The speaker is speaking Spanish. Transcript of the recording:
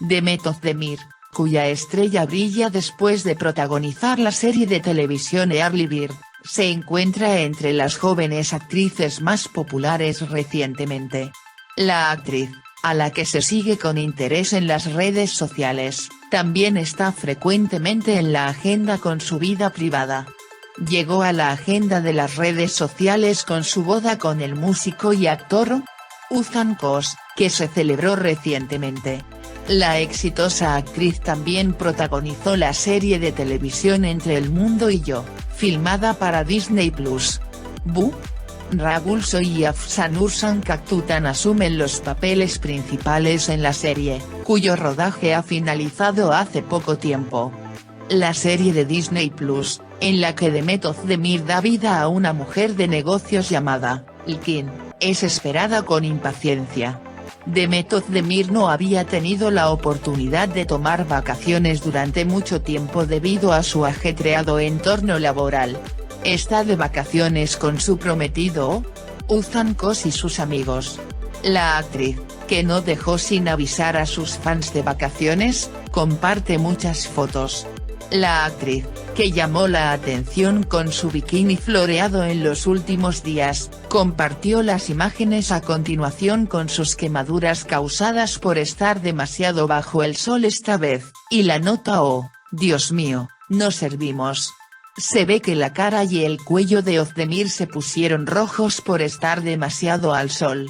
Demet Özdemir, cuya estrella brilla después de protagonizar la serie de televisión Early Bird, se encuentra entre las jóvenes actrices más populares recientemente. La actriz, a la que se sigue con interés en las redes sociales, también está frecuentemente en la agenda con su vida privada. Llegó a la agenda de las redes sociales con su boda con el músico y actor Uzan Kos, que se celebró recientemente. La exitosa actriz también protagonizó la serie de televisión Entre el mundo y yo, filmada para Disney Plus. Bu, Ragul Soy y Afsanur Sankaktutan asumen los papeles principales en la serie, cuyo rodaje ha finalizado hace poco tiempo. La serie de Disney Plus, en la que Demet Özdemir da vida a una mujer de negocios llamada, Ilkin, es esperada con impaciencia. Demet Özdemir no había tenido la oportunidad de tomar vacaciones durante mucho tiempo debido a su ajetreado entorno laboral. Está de vacaciones con su prometido, Uzan Kos y sus amigos. La actriz, que no dejó sin avisar a sus fans de vacaciones, comparte muchas fotos. La actriz, que llamó la atención con su bikini floreado en los últimos días, compartió las imágenes a continuación con sus quemaduras causadas por estar demasiado bajo el sol esta vez, y la nota oh, Dios mío, no servimos. Se ve que la cara y el cuello de Ozdemir se pusieron rojos por estar demasiado al sol.